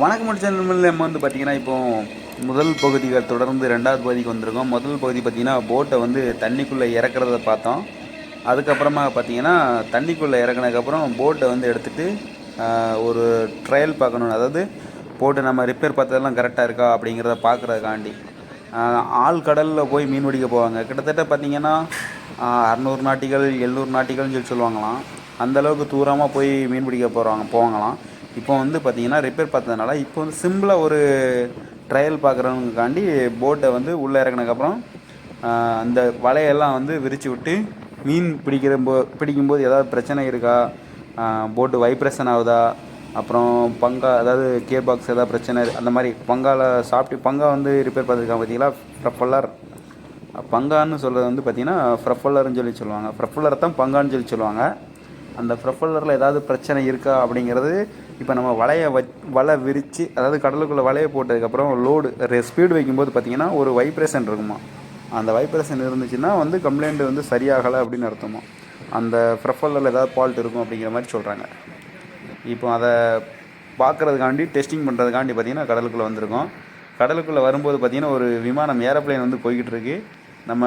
வணக்கம் சேனல் நம்ம வந்து பார்த்தீங்கன்னா இப்போ முதல் பகுதிகள் தொடர்ந்து ரெண்டாவது பகுதிக்கு வந்திருக்கோம். முதல் பகுதி பார்த்தீங்கன்னா போட்டை வந்து தண்ணிக்குள்ளே இறக்குறத பார்த்தோம். அதுக்கப்புறமா பார்த்தீங்கன்னா தண்ணிக்குள்ளே இறக்குனதுக்கப்புறம் போட்டை வந்து எடுத்துகிட்டு ஒரு ட்ரையல் பார்க்கணும் அதாவது போட்டு நம்ம ரிப்பேர் பார்த்ததெல்லாம் கரெக்டாக இருக்கா அப்படிங்கிறத பார்க்குறதுக்காண்டி. ஆள் கடலில் போய் மீன் பிடிக்க போவாங்க. கிட்டத்தட்ட பார்த்தீங்கன்னா அறநூறு நாட்டிகள் எழுநூறு நாட்டிகள்னு சொல்லி சொல்லுவாங்களாம். அந்த அளவுக்கு தூரமாக போய் மீன் பிடிக்க போகிறாங்க போவாங்களாம். இப்போ வந்து பார்த்தீங்கன்னா ரிப்பேர் பார்த்ததுனால இப்போ வந்து சிம்பிளாக ஒரு ட்ரையல் பார்க்குறவங்களுக்காண்டி போட்டை வந்து உள்ளே இறக்குனதுக்கப்புறம் அந்த வலையெல்லாம் வந்து விரித்து விட்டு மீன் பிடிக்கிற போ பிடிக்கும்போது ஏதாவது பிரச்சனை இருக்கா? போட்டு வைப்ரேஷன் ஆகுதா? அப்புறம் பங்கா அதாவது கியர் பாக்ஸ் ஏதாவது பிரச்சனை அந்த மாதிரி பங்காவில் சாப்பிட்டு பங்கா வந்து ரிப்பேர் பார்த்துருக்காங்க பார்த்தீங்களா ப்ரப்பல்லர் பங்கான்னு சொல்கிறது வந்து பார்த்தீங்கன்னா ஃப்ரப்பல்லர்னு சொல்லி சொல்லுவாங்க. ஃப்ரப்பல்லர் தான் பங்கான்னு சொல்லி சொல்லுவாங்க. அந்த ப்ரொஃபல்லரில் ஏதாவது பிரச்சனை இருக்கா அப்படிங்கிறது இப்போ நம்ம வலையை வ வலை விரித்து அதாவது கடலுக்குள்ளே வலையை போட்டதுக்கப்புறம் லோடு ஸ்பீடு வைக்கும்போது பார்த்திங்கன்னா ஒரு வைப்ரேஷன் இருக்குமா? அந்த வைப்ரேஷன் இருந்துச்சுன்னா வந்து கம்ப்ளைண்ட் வந்து சரியாகலை அப்படின்னு அர்த்தமா? அந்த ப்ரொஃபல்லரில் ஏதாவது ஃபால்ட் இருக்கும் அப்படிங்கிற மாதிரி சொல்கிறாங்க இப்போ அதை பார்க்குறதுக்காண்டி டெஸ்டிங் பண்ணுறதுக்காண்டி பார்த்திங்கன்னா கடலுக்குள்ளே வந்திருக்கோம். கடலுக்குள்ளே வரும்போது பார்த்திங்கன்னா ஒரு விமானம் ஏரோப்ளைன் வந்து போய்கிட்டு இருக்கு. நம்ம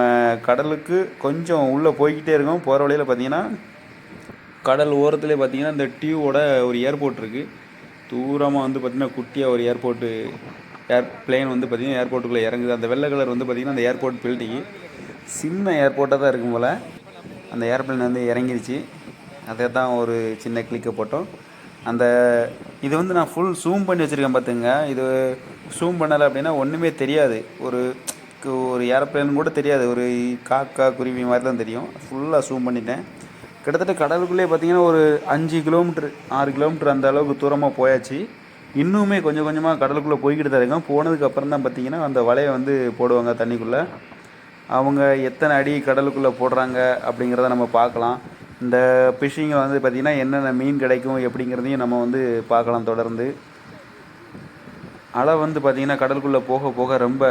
கடலுக்கு கொஞ்சம் உள்ளே போய்கிட்டே இருக்கோம். போகிற வழியில் பார்த்திங்கன்னா கடல் ஓரத்துலேயே பார்த்தீங்கன்னா இந்த டியூவோட ஒரு ஏர்போர்ட் இருக்குது தூரமாக வந்து பார்த்திங்கன்னா குட்டியாக ஒரு ஏர்போர்ட்டு ஏர் பிளேன் வந்து பார்த்திங்கன்னா ஏர்போர்ட்டுக்குள்ளே இறங்குது. அந்த வெள்ளை கலர் வந்து பார்த்திங்கன்னா அந்த ஏர்போர்ட் பில்டிங்கு சின்ன ஏர்போர்ட்டாக தான் இருக்கும் போல். அந்த ஏர்பிளேன் வந்து இறங்கிருச்சு. அதை தான் ஒரு சின்ன கிளிக்கை போட்டோம். அந்த இது வந்து நான் ஃபுல் ஜூம் பண்ணி வச்சுருக்கேன் பார்த்துங்க இது ஜூம் பண்ணலை அப்படின்னா ஒன்றுமே தெரியாது. ஒரு ஒரு ஏரோப்ளேன் கூட தெரியாது. ஒரு காக்கா குருவி மாதிரி தான் தெரியும். ஃபுல்லாக ஜூம் பண்ணிட்டேன். கிட்டத்தட்ட கடலுக்குள்ளே பார்த்தீங்கன்னா ஒரு அஞ்சு கிலோமீட்ரு ஆறு கிலோமீட்டர் அந்த அளவுக்கு தூரமாக போயாச்சு. இன்னுமே கொஞ்சம் கொஞ்சமாக கடலுக்குள்ளே போய்கிட்டு தான் இருக்கோம். போனதுக்கப்புறம் தான் பார்த்தீங்கன்னா அந்த வலையை வந்து போடுவாங்க தண்ணிக்குள்ளே. அவங்க எத்தனை அடி கடலுக்குள்ளே போடுறாங்க அப்படிங்கிறத நம்ம பார்க்கலாம். இந்த ஃபிஷ்ஷிங்கில் வந்து பார்த்திங்கன்னா என்னென்ன மீன் கிடைக்கும் எப்படிங்கிறதையும் நம்ம வந்து பார்க்கலாம் தொடர்ந்து. அலை வந்து பார்த்திங்கன்னா கடலுக்குள்ளே போக போக ரொம்ப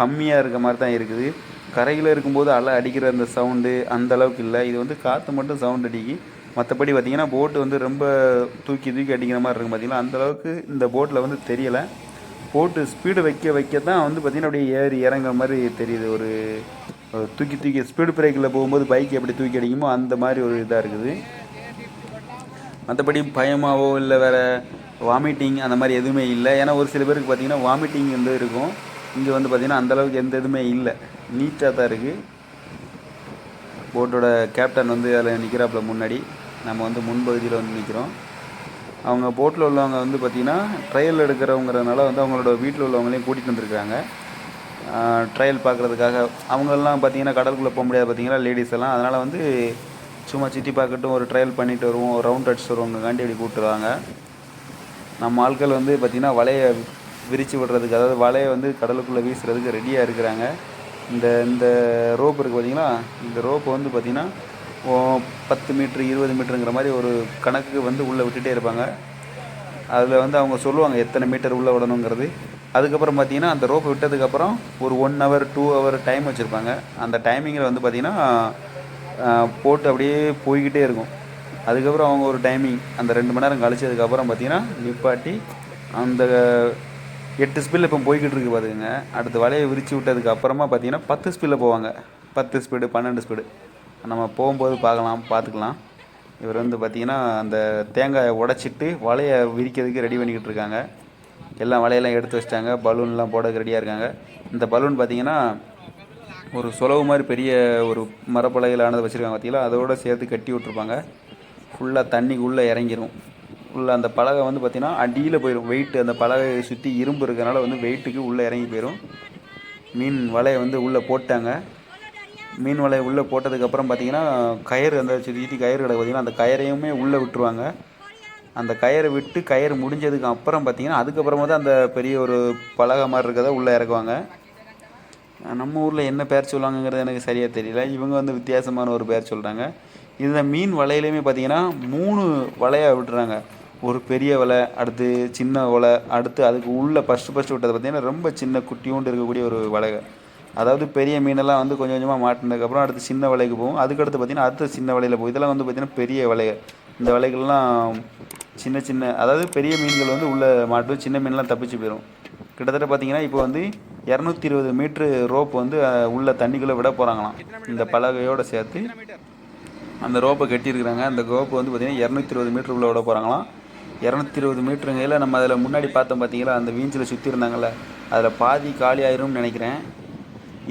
கம்மியாக இருக்க மாதிரி தான் இருக்குது. கரையில் இருக்கும்போது அலை அடிக்கிற அந்த சவுண்டு அந்த அளவுக்கு இல்லை. இது வந்து காற்று மட்டும் சவுண்ட் அடிக்கி மற்றபடி பார்த்திங்கன்னா போட்டு வந்து ரொம்ப தூக்கி தூக்கி அடிக்கிற மாதிரி இருக்கும் பார்த்திங்கன்னா அந்தளவுக்கு இந்த போட்டில் வந்து தெரியலை. போட்டு ஸ்பீடு வைக்க வைக்க தான் வந்து பார்த்திங்கன்னா அப்படியே ஏறி இறங்குற மாதிரி தெரியுது. ஒரு தூக்கி தூக்கி ஸ்பீடு பிரேக்கில் போகும்போது பைக் எப்படி தூக்கி அடிக்குமோ அந்த மாதிரி ஒரு இதாக இருக்குது. மற்றபடி பயமாவோ இல்லை வேறு வாமிட்டிங் அந்த மாதிரி எதுவுமே இல்லை. ஏன்னா ஒரு சில பேருக்கு பார்த்திங்கன்னா வாமிட்டிங் வந்து இருக்கும். இங்கே வந்து பார்த்திங்கன்னா அந்தளவுக்கு எந்த இதுவுமே இல்லை. நீட்டாக தான் இருக்குது போட்டோட கேப்டன் வந்து அதில் நிற்கிறாப்புல முன்னாடி. நம்ம வந்து முன்பகுதியில் வந்து நிற்கிறோம் அவங்க போட்டில் உள்ளவங்க வந்து பார்த்திங்கன்னா ட்ரையல் எடுக்கிறவங்கிறதுனால வந்து அவங்களோட வீட்டில் உள்ளவங்களையும் கூட்டிகிட்டு வந்திருக்காங்க ட்ரையல் பார்க்குறதுக்காக அவங்கெல்லாம் பார்த்திங்கன்னா கடலுக்குள்ளே போக முடியாது பார்த்திங்கன்னா லேடிஸ் எல்லாம். அதனால் வந்து சும்மா சுற்றி பார்க்கட்டும் ஒரு ட்ரையல் பண்ணிட்டு வருவோம் ரவுண்ட் அடிச்சு வருவோங்காண்டி அப்படி கூப்பிட்டுருவாங்க. நம்ம ஆட்கள் வந்து பார்த்திங்கன்னா வலையை விரித்து விடுறதுக்கு அதாவது வலையை வந்து கடலுக்குள்ளே வீசுறதுக்கு ரெடியாக இருக்கிறாங்க. இந்த இந்த ரோப் இருக்குது பார்த்தீங்களா இந்த ரோப்பு வந்து பார்த்திங்கன்னா பத்து மீட்ரு இருபது மீட்டருங்கிற மாதிரி ஒரு கணக்கு வந்து உள்ளே விட்டுகிட்டே இருப்பாங்க. அதில் வந்து அவங்க சொல்லுவாங்க எத்தனை மீட்டர் உள்ளே விடணுங்கிறது. அதுக்கப்புறம் பார்த்தீங்கன்னா அந்த ரோப்பு விட்டதுக்கப்புறம் ஒரு one hour two hour time வச்சுருப்பாங்க. அந்த டைமிங்கில் வந்து பார்த்திங்கன்னா போட்டு அப்படியே போய்கிட்டே இருக்கும். அதுக்கப்புறம் அவங்க ஒரு டைமிங் அந்த ரெண்டு மணி நேரம் கழிச்சதுக்கப்புறம் பார்த்தீங்கன்னா நிப்பாட்டி அந்த எட்டு ஸ்பீடில் இப்போ போய்கிட்டு இருக்கு பார்த்துக்கங்க அடுத்து வலையை விரித்து விட்டதுக்கு அப்புறமா பார்த்தீங்கன்னா பத்து ஸ்பீடில் போவாங்க. பத்து ஸ்பீடு பன்னெண்டு ஸ்பீடு நம்ம போகும்போது பார்க்கலாம் பார்த்துக்கலாம். இவர் வந்து பார்த்திங்கன்னா அந்த தேங்காயை உடச்சிட்டு வலையை விரிக்கிறதுக்கு ரெடி பண்ணிக்கிட்டு இருக்காங்க. எல்லாம் வலையெல்லாம் எடுத்து வச்சிட்டாங்க. பலூன்லாம் போட ரெடியாக இருக்காங்க. இந்த பலூன் பார்த்திங்கன்னா ஒரு சொலவு மாதிரி பெரிய ஒரு மரப்பலகையில் ஆனது வச்சுருக்காங்க பார்த்தீங்களா அதோடு சேர்த்து கட்டி விட்ருப்பாங்க ஃபுல்லாக தண்ணிக்குள்ளே இறங்கிடும் இறங்கிரும். உள்ள அந்த பலகை வந்து பார்த்திங்கன்னா அடியில் போயிடும் வெயிட் அந்த பலகையை சுற்றி இரும்பு இருக்கிறனால வந்து வெயிட்டுக்கு உள்ளே இறங்கி போயிடும் மீன் வலையை வந்து உள்ளே போட்டாங்க. மீன் வலையை உள்ளே போட்டதுக்கப்புறம் பார்த்திங்கன்னா கயிறு அந்த சுற்றி கயிறு கிடக்கு பார்த்திங்கன்னா அந்த கயிறையுமே உள்ளே விட்டுருவாங்க. அந்த கயிறை விட்டு கயிறு முடிஞ்சதுக்கு அப்புறம் பார்த்திங்கன்னா அதுக்கப்புறமா தான் அந்த பெரிய ஒரு பலகை மாதிரி இருக்கிறத உள்ளே இறக்குவாங்க. நம்ம ஊரில் என்ன பேர் சொல்லுவாங்கங்கிறது எனக்கு சரியாக தெரியல. இவங்க வந்து வித்தியாசமான ஒரு பேர் சொல்கிறாங்க இந்த மீன் வலையிலையுமே பார்த்திங்கன்னா மூணு வலையாக விட்டுறாங்க. ஒரு பெரிய வலை அடுத்து சின்ன வலை அடுத்து அதுக்கு உள்ளே ஃபஸ்ட்டு ஃபஸ்ட்டு விட்டது பார்த்திங்கன்னா ரொம்ப சின்ன குட்டியோண்டு இருக்கக்கூடிய ஒரு வலை. அதாவது பெரிய மீனெல்லாம் வந்து கொஞ்சம் கொஞ்சமாக மாட்டினதுக்கப்புறம் அடுத்து சின்ன வலைக்கு போகும். அதுக்கடுத்து பார்த்திங்கன்னா அடுத்த சின்ன வலையில் போகும். இதெல்லாம் வந்து பார்த்திங்கன்னா பெரிய வலை. இந்த வலைகள்லாம் சின்ன சின்ன அதாவது பெரிய மீன்கள் வந்து உள்ளே மாட்டும். சின்ன மீன்லாம் தப்பிச்சு போயிடும் கிட்டத்தட்ட பார்த்தீங்கன்னா இப்போ வந்து இரநூத்தி இருபது மீட்ரு ரோப் வந்து உள்ள தண்ணிக்குள்ளே விட போகிறாங்களாம் இந்த பலகையோடு சேர்த்து அந்த ரோப்பை கட்டியிருக்கிறாங்க. அந்த ரோப்பு வந்து பார்த்திங்கன்னா இரநூத்தி இருபது மீட்டர் உள்ள விட போகிறாங்களாம் இரநூத்தி இருபது மீட்டருங்கையில் நம்ம அதில் முன்னாடி பார்த்தோம் பார்த்தீங்களா அந்த வீஞ்சில் சுற்றி இருந்தாங்கல்ல அதில் பாதி காலி ஆயிரும்னு நினைக்கிறேன்.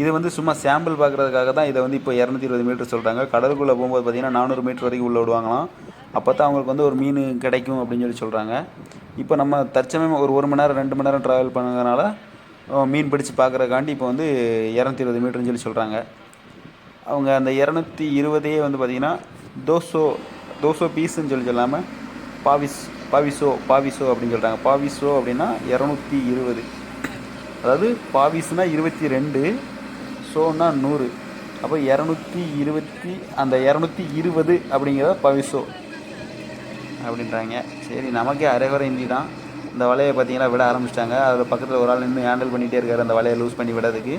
இது வந்து சும்மா சாம்பிள் பார்க்குறதுக்காக தான் இதை வந்து இப்போ இரநூத்தி இருபது மீட்டர் சொல்கிறாங்க கடலுக்குள்ளே போகும்போது பார்த்தீங்கன்னா நானூறு மீட்டர் வரைக்கும் உள்ள விடுவாங்களாம் அப்போ தான் அவங்களுக்கு வந்து ஒரு மீன் கிடைக்கும் அப்படின்னு சொல்லி சொல்கிறாங்க இப்போ நம்ம தற்சமயம் ஒரு ஒரு மணி நேரம் ரெண்டு மணி நேரம் ட்ராவல் பண்ணதுனால மீன் பிடிச்சு பார்க்குறக்காண்டி இப்போ வந்து இரநூத்தி இருபது மீட்டர்னு சொல்லி சொல்கிறாங்க அவங்க அந்த இரநூத்தி இருபதையே வந்து பார்த்திங்கன்னா தோசோ தோசோ பீஸுன்னு சொல்லி சொல்லாமல் பாவிஸ் பாவிசோ பாவிசோ அப்படின்னு சொல்கிறாங்க பாவிசோ அப்படின்னா இரநூத்தி இருபது. அதாவது பாவிஸ்னா இருபத்தி ரெண்டு சோனா நூறு. அப்போ இரநூத்தி இருபத்தி அந்த இரநூத்தி இருபது அப்படிங்கிறத பவிசோ அப்படின்றாங்க. சரி நமக்கே அரைகுறை இந்தி தான். இந்த வலையை பார்த்தீங்கன்னா விட ஆரம்பிச்சிட்டாங்க. அதில் பக்கத்தில் ஒரு ஆள் நின்று ஹேண்டில் பண்ணிகிட்டே இருக்காரு. அந்த வலையை லூஸ் பண்ணி விடுறதுக்கு.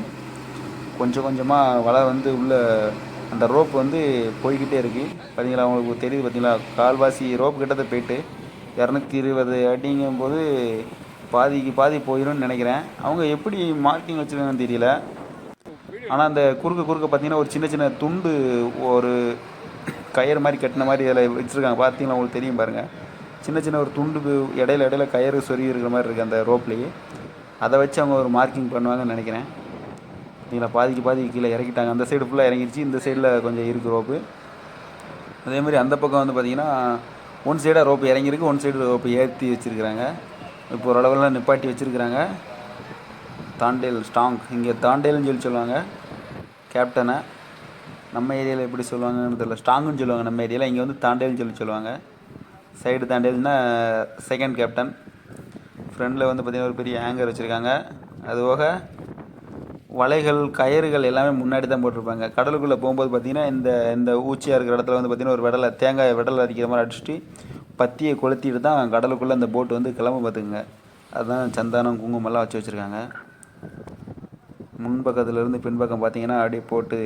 கொஞ்சம் கொஞ்சமாக வலை வந்து உள்ள அந்த ரோப் வந்து போய்கிட்டே இருக்குது பார்த்தீங்களா அவங்களுக்கு தெரியுது பார்த்தீங்களா? கால்வாசி ரோப் கிட்டத்தை போயிட்டு இரநூத்தி இருபது அடிங்கும்போது பாதிக்கு பாதி போயிடும்னு நினைக்கிறேன். அவங்க எப்படி மார்க்கிங் வச்சுருக்காங்கன்னு தெரியல. ஆனால் அந்த குறுக்க குறுக்க பார்த்தீங்கன்னா ஒரு சின்ன சின்ன துண்டு ஒரு கயிறு மாதிரி கட்டின மாதிரி அதில் வச்சுருக்காங்க. பார்த்தீங்களா உங்களுக்கு தெரியும் பாருங்கள் சின்ன சின்ன ஒரு துண்டுக்கு இடையில இடையில கயிறு சொருகி இருக்கிற மாதிரி இருக்குது அந்த ரோப்லேயே. அதை வச்சு அவங்க ஒரு மார்க்கிங் பண்ணுவாங்கன்னு நினைக்கிறேன். பார்த்தீங்களா பாதிக்கு பாதி கீழே இறக்கிட்டாங்க. அந்த சைடு ஃபுல்லாக இறங்கிருச்சு. இந்த சைடில் கொஞ்சம் இருக்குது ரோப்பு. அதே மாதிரி அந்த பக்கம் வந்து பார்த்திங்கன்னா ஒன் சைடாக ரோப்பு இறங்கியிருக்கு ஒன் சைடு ரோப்பு ஏற்றி வச்சுருக்குறாங்க. இப்போ ஓரளவுலாம் நிப்பாட்டி வச்சுருக்குறாங்க. தாண்டேல் ஸ்டாங் இங்கே தாண்டேல்னு சொல்லி சொல்லுவாங்க. கேப்டனை நம்ம ஏரியாவில் எப்படி சொல்லுவாங்கன்னு தெரியல. ஸ்டாங்குன்னு சொல்லுவாங்க நம்ம ஏரியாவில் இங்கே வந்து தாண்டேல்னு சொல்லி சொல்லுவாங்க. சைடு தாண்டேல்னா செகண்ட் கேப்டன் ஃப்ரண்டில் வந்து பார்த்திங்கன்னா ஒரு பெரிய ஹேங்கர் வச்சுருக்காங்க. அது போக வலைகள் கயிறுகள் எல்லாமே முன்னாடி தான் போட்டிருப்பாங்க. கடலுக்குள்ளே போகும்போது பார்த்திங்கன்னா இந்த இந்த ஊச்சியாக இருக்கிற இடத்துல வந்து பார்த்திங்கன்னா ஒரு விடலை தேங்காய் விடலை அடிக்கிற மாதிரி அடிச்சுட்டு பத்தியை கொளுத்திட்டு தான் கடலுக்குள்ளே அந்த போட்டு வந்து கிளம்ப பார்த்துக்குங்க. அதுதான் சந்தானம் குங்குமெல்லாம் வச்சு வச்சுருக்காங்க. முன்பக்கத்துலேருந்து பின்பக்கம் பார்த்தீங்கன்னா அப்படியே போட்டு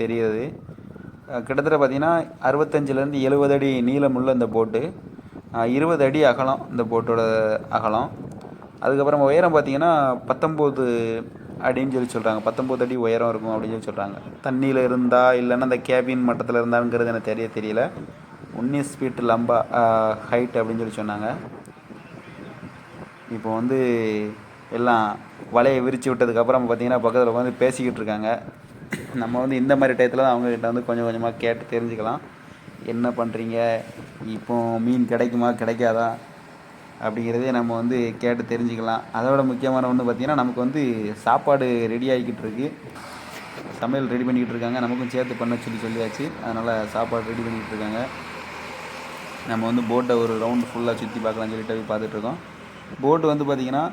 தெரியுது. கிட்டத்தட்ட பார்த்தீங்கன்னா அறுபத்தஞ்சிலேருந்து எழுபது அடி நீளமுள்ள இந்த போட்டு இருபது அடி அகலம் இந்த போட்டோட அகலம். அதுக்கப்புறம் உயரம் பார்த்தீங்கன்னா பத்தொம்போது அப்படின்னு சொல்லி சொல்கிறாங்க பத்தொம்போது அடி உயரம் இருக்கும் அப்படின்னு சொல்லி சொல்கிறாங்க தண்ணியில் இருந்தா இல்லைன்னா அந்த கேபின் மட்டத்தில் இருந்தாங்கிறது எனக்கு தெரிய தெரியல. உன்னிஸ் ஃபீட் லம்பா ஹைட் அப்படின்னு சொல்லி சொன்னாங்க. இப்போ வந்து எல்லாம் வலையை விரித்து விட்டதுக்கப்புறம் பார்த்தீங்கன்னா பக்கத்தில் உட்காந்து பேசிக்கிட்டு இருக்காங்க. நம்ம வந்து இந்த மாதிரி டயத்தில் தான் அவங்கக்கிட்ட வந்து கொஞ்சம் கொஞ்சமாக கேட்டு தெரிஞ்சுக்கலாம். என்ன பண்ணுறீங்க இப்போ மீன் கிடைக்குமா? கிடைக்காதா? அப்படிங்கிறதே நம்ம வந்து கேட்டு தெரிஞ்சுக்கலாம். அதோட முக்கியமான ஒன்று பார்த்திங்கன்னா நமக்கு வந்து சாப்பாடு ரெடி ஆகிக்கிட்டு இருக்கு. சமையல் ரெடி பண்ணிக்கிட்டு இருக்காங்க. நமக்கும் சேர்த்து பண்ண சொல்லி சொல்லியாச்சு. அதனால் சாப்பாடு ரெடி பண்ணிக்கிட்டு இருக்காங்க. நம்ம வந்து போட்டை ஒரு ரவுண்டு ஃபுல்லாக சுற்றி பார்க்கலாம்னு சொல்லிட்டு போய் பார்த்துட்ருக்கோம் போட்டு வந்து பார்த்திங்கன்னா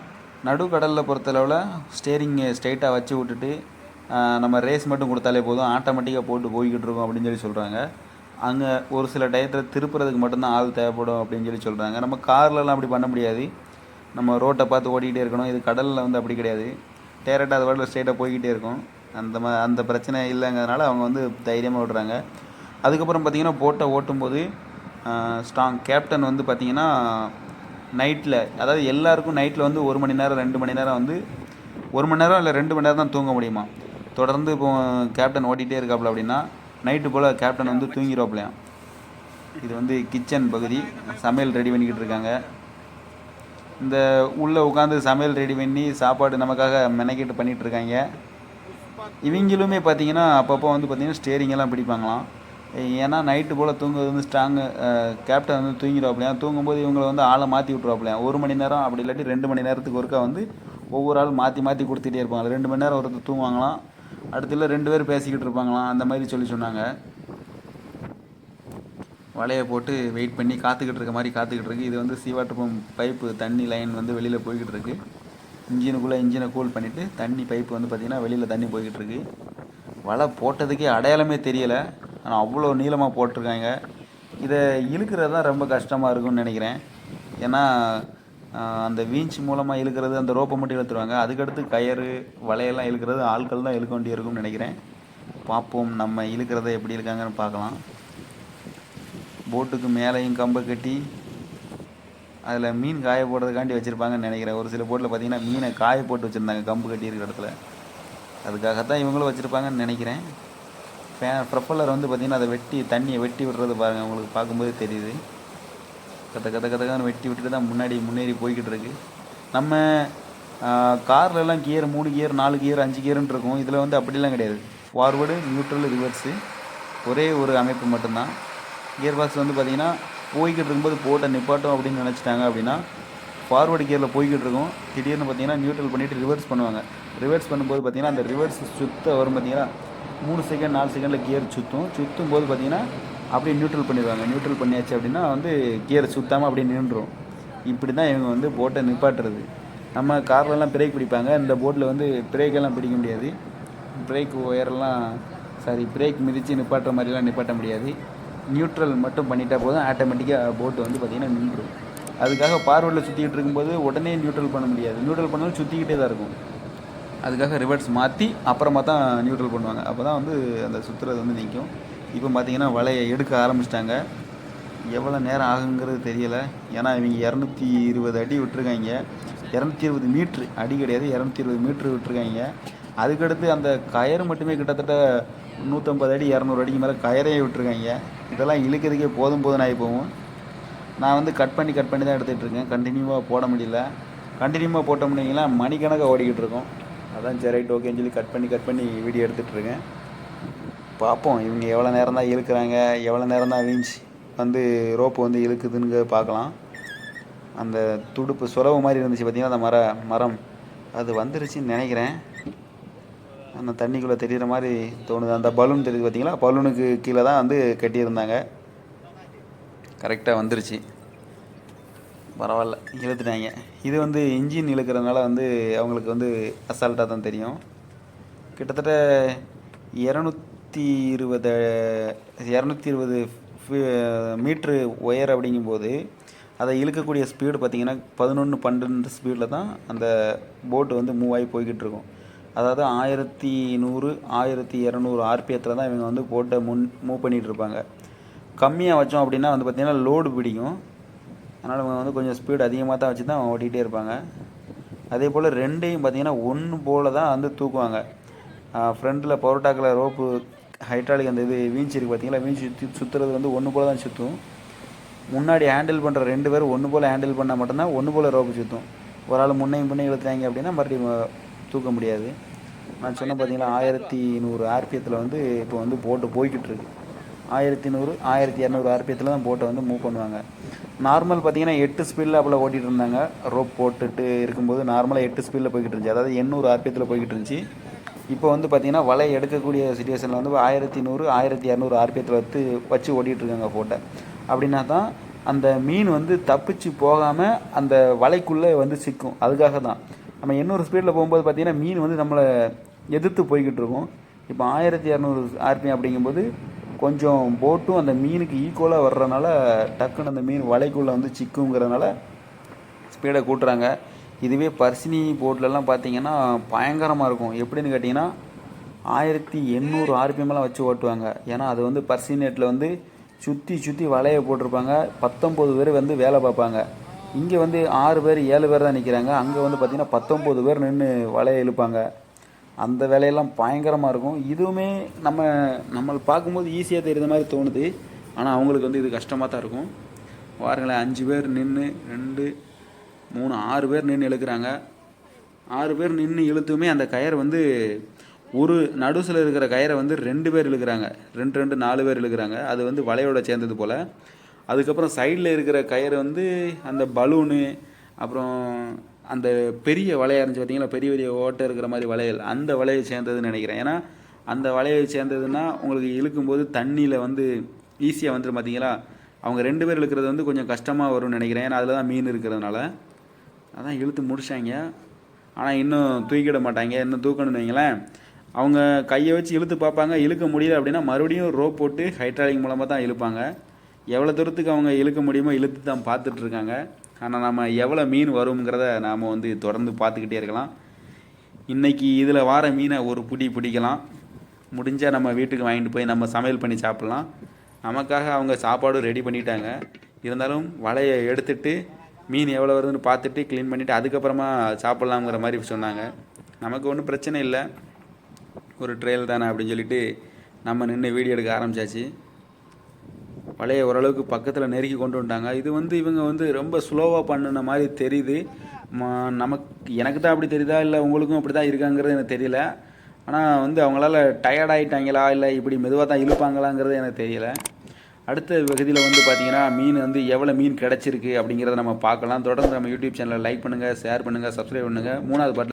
நடுக்கடலில் பொறுத்தளவில் ஸ்டேரிங் ஸ்ட்ரைட்டாக வச்சு விட்டுட்டு நம்ம ரேஸ் மட்டும் கொடுத்தாலே போதும். ஆட்டோமேட்டிக்காக போட்டு போய்கிட்டு இருக்கோம் அப்படின்னு சொல்லி சொல்கிறாங்க அங்கே ஒரு சில டயத்தில் திருப்புறதுக்கு மட்டும்தான் ஆள் தேவைப்படும் அப்படின்னு சொல்லி சொல்கிறாங்க நம்ம கார்லலாம் அப்படி பண்ண முடியாது. நம்ம ரோட்டை பார்த்து ஓடிக்கிட்டே இருக்கணும். இது கடலில் வந்து அப்படி கிடையாது. டேரெக்டாக அது பாட்டில் ஸ்ட்ரெயிட்டாக போய்கிட்டே இருக்கும். அந்த மா அந்த பிரச்சனை இல்லைங்கிறதுனால அவங்க வந்து தைரியமாக விடுறாங்க அதுக்கப்புறம் பார்த்திங்கன்னா போட்டை ஓட்டும்போது ஸ்ட்ராங் கேப்டன் வந்து பார்த்திங்கன்னா நைட்டில் அதாவது எல்லாருக்கும் நைட்டில் வந்து ஒரு மணி நேரம் ரெண்டு மணி நேரம் வந்து ஒரு மணி நேரம் இல்லை ரெண்டு மணி நேரம் தான் தூங்க முடியுமா? தொடர்ந்து இப்போ கேப்டன் ஓட்டிகிட்டே இருக்காப்புல அப்படின்னா நைட்டு போல் கேப்டன் வந்து தூங்கிடுவாப்லையாம் இது வந்து கிச்சன் பகுதி. சமையல் ரெடி பண்ணிக்கிட்டு இருக்காங்க. இந்த உள்ளே உட்காந்து சமையல் ரெடி பண்ணி சாப்பாடு நமக்காக மெனக்கிட்டு பண்ணிகிட்டு இருக்காங்க. இவங்களுமே பார்த்தீங்கன்னா அப்பப்போ வந்து பார்த்திங்கன்னா ஸ்டேரிங்கெல்லாம் பிடிப்பாங்களாம். ஏன்னா நைட்டு போல் தூங்குறது வந்து ஸ்ட்ராங்கு கேப்டன் வந்து தூங்கிடுவாப்பிலையா தூங்கும்போது இவங்களை வந்து ஆளை மாற்றி விட்ருவாப்பிலையா ஒரு மணி நேரம் அப்படி இல்லாட்டி ரெண்டு மணி நேரத்துக்கு ஒருக்கா வந்து ஒவ்வொரு ஆள் மாற்றி மாற்றி கொடுத்துட்டே இருப்பாங்க. ரெண்டு மணி நேரம் ஒருத்தர் தூங்குவாங்களாம். அடுத்துல ரெண்டு பேர் பேசிக்கிட்டு இருப்பாங்களாம். அந்த மாதிரி சொல்லி சொன்னாங்க. வலையை போட்டு வெயிட் பண்ணி காத்துக்கிட்டு இருக்க மாதிரி காத்துக்கிட்டு இருக்கு. இது வந்து சீவாட்டு பம்ப் பைப்பு தண்ணி லைன் வந்து வெளியில் போய்கிட்டு இருக்கு. இன்ஜினுக்குள்ளே இன்ஜினை கூல் பண்ணிவிட்டு தண்ணி பைப்பு வந்து பார்த்திங்கன்னா வெளியில் தண்ணி போய்கிட்டு இருக்கு. வலை போட்டதுக்கே அடையாளமே தெரியலை. ஆனால் அவ்வளோ நீளமாக போட்டிருக்காங்க. இதை இழுக்கிறது தான் ரொம்ப கஷ்டமாக இருக்கும்னு நினைக்கிறேன். ஏன்னா அந்த வீஞ்ச் மூலமாக இழுக்கிறது அந்த ரோப்பை மட்டும் இழுத்துருவாங்க. அதுக்கடுத்து கயிறு வலையெல்லாம் இழுக்கிறது ஆட்கள் தான் இழுக்க வேண்டி இருக்கும்னு நினைக்கிறேன். பார்ப்போம் நம்ம இழுக்கிறத எப்படி இருக்காங்கன்னு பார்க்கலாம். போட்டுக்கு மேலேயும் கம்பை கட்டி அதில் மீன் காய போடுறதுக்காண்டி வச்சுருப்பாங்கன்னு நினைக்கிறேன். ஒரு சில போட்டில் பார்த்தீங்கன்னா மீனை காய போட்டு வச்சுருந்தாங்க கம்பு கட்டி இருக்கிற இடத்துல. அதுக்காகத்தான் இவங்களும் வச்சுருப்பாங்கன்னு நினைக்கிறேன். ஃபே ப்ரொப்பல்லர் வந்து பார்த்திங்கன்னா அதை வெட்டி தண்ணியை வெட்டி விடுறது பாருங்கள் உங்களுக்கு பார்க்கும்போது தெரியுது. கத்த கத்த கத்தக்கான வெட்டி விட்டுட்டு தான் முன்னாடி முன்னேறி போய்கிட்டு இருக்கு. நம்ம கார்ல கியர் மூணு கியர் நாலு கியர் அஞ்சு கியர்னு இருக்கும். இதில் வந்து அப்படிலாம் கிடையாது. ஃபார்வேர்டு நியூட்ரல் ரிவர்ஸு ஒரே ஒரு அமைப்பு மட்டும்தான். கியர் பாக்ஸ் வந்து பார்த்திங்கன்னா போய்கிட்டு இருக்கும்போது போட்ட நிப்பாட்டும் அப்படின்னு நினச்சிட்டாங்க அப்படின்னா ஃபார்வேர்டு கியரில் போய்கிட்டு இருக்கும். திடீர்னு பார்த்தீங்கன்னா நியூட்ரல் பண்ணிவிட்டு ரிவர்ஸ் பண்ணுவாங்க. ரிவர்ஸ் பண்ணும்போது பார்த்திங்கன்னா அந்த ரிவர்ஸ் சுத்த வரும் பார்த்தீங்கன்னா மூணு செகண்ட் நாலு செகண்டில் கியர் சுற்றும் சுற்றும் போது பார்த்திங்கன்னா அப்படியே நியூட்ரல் பண்ணிடுவாங்க. நியூட்ரல் பண்ணியாச்சு அப்படின்னா வந்து கியர் சுத்தாமல் அப்படியே நின்றுடும் இப்படி தான் இவங்க வந்து போட்டை நிப்பாட்டுறது. நம்ம கார்லலாம் பிரேக் பிடிப்பாங்க. இந்த போட்டில் வந்து பிரேக்கெல்லாம் பிடிக்க முடியாது. பிரேக் ஒயரெல்லாம் சாரி பிரேக் மிதித்து நிப்பாட்டுற மாதிரிலாம் நிப்பாட்ட முடியாது. நியூட்ரல் மட்டும் பண்ணிட்டா போதும். ஆட்டோமேட்டிக்காக போட்டு வந்து பார்த்திங்கன்னா நின்றுடும் அதுக்காக பார்வர்டில் சுற்றிக்கிட்டு இருக்கும்போது உடனே நியூட்ரல் பண்ண முடியாது. நியூட்ரல் பண்ணாலும் சுற்றிக்கிட்டே தான் இருக்கும். அதுக்காக ரிவர்ஸ் மாற்றி அப்புறமா தான் நியூட்ரல் பண்ணுவாங்க. அப்போ தான் வந்து அந்த சுற்றுறது வந்து நிற்கும் இப்போ பார்த்தீங்கன்னா வலையை எடுக்க ஆரம்பிச்சிட்டாங்க. எவ்வளோ நேரம் ஆகுங்கிறது தெரியலை. ஏன்னா இவங்க இரநூத்தி இருபது அடி விட்டுருக்காங்க. இரநூத்தி இருபது மீட்ரு. அடி கிடையாது. இரநூத்தி இருபது மீட்ரு விட்டுருக்காங்க. அதுக்கடுத்து அந்த கயர் மட்டுமே கிட்டத்தட்ட நூற்றம்பது அடி இரநூறு அடிக்கு மேலே கயரையே விட்டுருக்காங்க. இதெல்லாம் இழுக்கிறதுக்கே போதும் போதும் ஆகி போகும். நான் வந்து கட் பண்ணி கட் பண்ணி தான் எடுத்துகிட்டு இருக்கேன். கண்டினியூவாக போட முடியல. கண்டினியூவாக போட்டோம்னீங்களா மணிக்கணக்காக ஓடிக்கிட்டு இருக்கோம். அதான் சரி ரைட் ஓகேன்னு சொல்லி கட் பண்ணி கட் பண்ணி வீடியோ எடுத்துகிட்ருக்கேன் பார்ப்போம். இவங்க எவ்வளோ நேரம் தான் இழுக்கிறாங்க எவ்வளோ நேரம் தான் வீஞ்ச் வந்து ரோப்பு வந்து இழுக்குதுன்னு பார்க்கலாம். அந்த துடுப்பு சுரவு மாதிரி இருந்துச்சு பார்த்தீங்கன்னா அந்த மர மரம். அது வந்துருச்சுன்னு நினைக்கிறேன். அந்த தண்ணிக்குள்ளே தெரிகிற மாதிரி தோணுது. அந்த பலூன் தெரியுது பார்த்தீங்களா பலூனுக்கு கீழே தான் வந்து கட்டியிருந்தாங்க. கரெக்டாக வந்துருச்சு. பரவாயில்ல இழுத்துட்டாங்க. இது வந்து இன்ஜின் இழுக்கிறதுனால வந்து அவங்களுக்கு வந்து அசால்ட்டாக தான் தெரியும். கிட்டத்தட்ட இரநூத் இரநூத்தி இருபது இரநூத்தி இருபது மீட்ரு ஒயர் அப்படிங்கும்போது அதை இழுக்கக்கூடிய ஸ்பீடு பார்த்தீங்கன்னா பதினொன்று பன்னெண்டு ஸ்பீடில் தான் அந்த போட்டு வந்து மூவ் ஆகி போய்கிட்டு இருக்கும் அதாவது ஆயிரத்தி நூறு ஆயிரத்தி இரநூறு ஆர்பிஎத்தில் தான் இவங்க வந்து போட்டை முன் மூவ் பண்ணிகிட்டு இருப்பாங்க கம்மியாக வச்சோம் அப்படின்னா வந்து பார்த்திங்கன்னா லோடு பிடிக்கும். அதனால் இவங்க வந்து கொஞ்சம் ஸ்பீடு அதிகமாக தான் வச்சு தான் ஓட்டிகிட்டே இருப்பாங்க. அதே போல் ரெண்டையும் பார்த்தீங்கன்னா ஒன்று போல் தான் வந்து தூக்குவாங்க. ஃப்ரண்ட்டில் பரோட்டாக்கில் ரோப்பு ஹைட்ராலிக் அந்த இது வீஞ்சி இருக்குது பார்த்தீங்களா வீஞ்சி சுற்றி சுற்றுறது வந்து ஒன்று போல் தான் சுற்றும் முன்னாடி ஹேண்டில் பண்ணுற ரெண்டு பேரும் ஒன்று போல் ஹேண்டில் பண்ணால் மட்டும்தான் ஒன்று போல் ரோப்பு சுற்றும் ஒரு ஆள் முன்னையும் பின்னையும் இழுத்தாங்க அப்படின்னா மறுபடியும் தூக்க முடியாது. நான் சொன்ன பார்த்தீங்களா ஆயிரத்தி நூறு ஆர்பிஎத்தில் வந்து இப்போ வந்து போட்டு போய்கிட்டு இருக்கு. ஆயிரத்தி நூறு ஆயிரத்தி இரநூறு ஆர்பிஎத்தில் தான் போட்டை வந்து மூவ் பண்ணுவாங்க. நார்மல் பார்த்தீங்கன்னா எட்டு ஸ்பீடில் அப்போல ஓட்டிகிட்டு இருந்தாங்க. ரோப் போட்டுட்டு இருக்கும்போது நார்மலாக எட்டு ஸ்பீடில் போய்கிட்டு இருந்துச்சு. அதாவது எண்ணூறு ஆர்பிஎத்தில் போய்கிட்டு இருந்துச்சு. இப்போ வந்து பார்த்தீங்கன்னா வலை எடுக்கக்கூடிய சுச்சுவேஷனில் வந்து ஆயிரத்தி நூறு ஆயிரத்தி இரநூறு ஆர்பிஎத்தில் வந்து வச்சு ஓட்டிகிட்ருக்காங்க இருக்காங்க அப்படின்னா தான் அந்த மீன் வந்து தப்பிச்சு போகாமல் அந்த வலைக்குள்ளே வந்து சிக்கும். அதுக்காக தான் நம்ம இன்னொரு ஸ்பீடில் போகும்போது பார்த்தீங்கன்னா மீன் வந்து நம்மளை எதிர்த்து போய்கிட்டு இருக்கும். இப்போ ஆயிரத்தி இரநூறு ஆர்பிஎம் அப்படிங்கும்போது கொஞ்சம் போட்டும் அந்த மீனுக்கு ஈக்குவலாக வர்றதுனால டக்குன்னு அந்த மீன் வலைக்குள்ளே வந்து சிக்குங்கிறதுனால ஸ்பீடை கூட்டுறாங்க. இதுவே பர்சினி போட்லலாம் பார்த்தீங்கன்னா பயங்கரமாக இருக்கும். எப்படின்னு கேட்டிங்கன்னா ஆயிரத்தி எண்ணூறு ஆர்பிஎம்லாம் வச்சு ஓட்டுவாங்க. ஏன்னா அது வந்து பர்சினேட்டில் வந்து சுற்றி சுற்றி வலையை போட்டிருப்பாங்க. பத்தொம்போது பேர் வந்து வேலை பார்ப்பாங்க. இங்கே வந்து ஆறு பேர் ஏழு பேர் தான் நிற்கிறாங்க அங்கே வந்து பார்த்திங்கன்னா பத்தொம்போது பேர் நின்று வலையை இழுப்பாங்க. அந்த வேலையெல்லாம் பயங்கரமாக இருக்கும். இதுவுமே நம்ம நம்மளை பார்க்கும்போது ஈஸியாக தெரியுற மாதிரி தோணுது. ஆனால் அவங்களுக்கு வந்து இது கஷ்டமாக தான் இருக்கும். பாருங்களேன் அஞ்சு பேர் நின்று ரெண்டு மூணு ஆறு பேர் நின்று இழுக்கிறாங்க. ஆறு பேர் நின்று இழுத்துமே அந்த கயர் வந்து ஒரு நடுசில் இருக்கிற கயரை வந்து ரெண்டு பேர் இழுக்கிறாங்க. ரெண்டு ரெண்டு நாலு பேர் இழுக்கிறாங்க. அது வந்து வலையோட சேர்ந்தது போல். அதுக்கப்புறம் சைடில் இருக்கிற கயிறு வந்து அந்த பலூனு அப்புறம் அந்த பெரிய வலையாக இருந்துச்சு பார்த்தீங்களா பெரிய பெரிய ஓட்டை இருக்கிற மாதிரி வளையல். அந்த வலையை சேர்ந்ததுன்னு நினைக்கிறேன். ஏன்னா அந்த வலையை சேர்ந்ததுன்னா உங்களுக்கு இழுக்கும்போது தண்ணியில் வந்து ஈஸியாக வந்துடும் பார்த்தீங்களா அவங்க ரெண்டு பேர் இழுக்கிறது வந்து கொஞ்சம் கஷ்டமாக வரும்னு நினைக்கிறேன். ஏன்னா அதில் தான் மீன் இருக்கிறதுனால. அதான் இழுத்து முடிச்சாங்க. ஆனால் இன்னும் தூக்கிட மாட்டாங்க. இன்னும் தூக்கணும்னு வைங்களேன். அவங்க கையை வச்சு இழுத்து பார்ப்பாங்க. இழுக்க முடியல அப்படின்னா மறுபடியும் ரோப் போட்டு ஹைட்ராலிக் மூலமாக தான் இழுப்பாங்க. எவ்வளோ தூரத்துக்கு அவங்க இழுக்க முடியுமோ இழுத்து தான் பார்த்துட்ருக்காங்க ஆனால் நம்ம எவ்வளோ மீன் வருங்கிறத நாம் வந்து தொடர்ந்து பார்த்துக்கிட்டே இருக்கலாம். இன்றைக்கி இதில் வார மீனை ஒரு பிடி பிடிக்கலாம். முடிஞ்சால் நம்ம வீட்டுக்கு வாங்கிட்டு போய் நம்ம சமையல் பண்ணி சாப்பிட்லாம். நமக்காக அவங்க சாப்பாடும் ரெடி பண்ணிட்டாங்க. இருந்தாலும் வலையை எடுத்துட்டு மீன் எவ்வளோ வருதுன்னு பார்த்துட்டு க்ளீன் பண்ணிவிட்டு அதுக்கப்புறமா சாப்பிட்லாங்கிற மாதிரி சொன்னாங்க. நமக்கு ஒன்றும் பிரச்சனை இல்லை. ஒரு ட்ரையல் தானே அப்படின்னு சொல்லிட்டு நம்ம நின்று வீடியோ எடுக்க ஆரம்பிச்சாச்சு. வலையை ஓரளவுக்கு பக்கத்தில் நெருக்கி கொண்டு வந்துட்டாங்க. இது வந்து இவங்க வந்து ரொம்ப ஸ்லோவாக பண்ணுன மாதிரி தெரியுது. நமக்கு எனக்கு தான் அப்படி தெரியுதா? இல்லை உங்களுக்கும் அப்படி தான் இருக்காங்கிறது எனக்கு தெரியல. ஆனால் வந்து அவங்களால டயர்ட் ஆகிட்டாங்களா இல்லை இப்படி மெதுவாக தான் இழுப்பாங்களாங்கிறது எனக்கு தெரியல. அடுத்த பகுதியில் வந்து பார்த்தீங்கன்னா மீன் வந்து எவ்வளோ மீன் கிடச்சிருக்கு அப்படிங்கிறத நம்ம பார்க்கலாம். தொடர்ந்து நம்ம யூடியூப் சேனலை லைக் பண்ணுங்கள் ஷேர் பண்ணுங்கள் சப்ஸ்கிரைப் பண்ணுங்கள் மூணாவது பாட்டில்